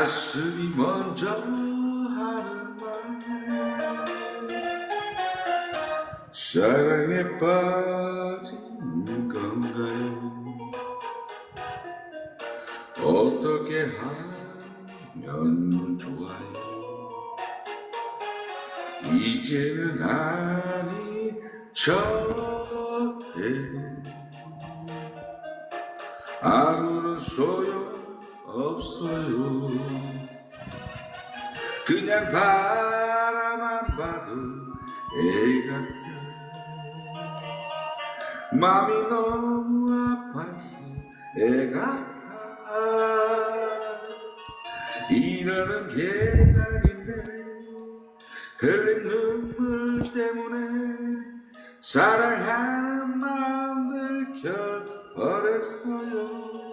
가슴이 먼저 하는 말. 사랑에 빠진 건가요? 어떻게 하면 좋아요? 이제는 아니 저해도 아무런 소용 없어요. 그냥 바라만 봐도 애 같아 맘이 너무 아파서 애 같아 이러는 계약인데 흘린 눈물 때문에 사랑하는 마음 들켜버렸어요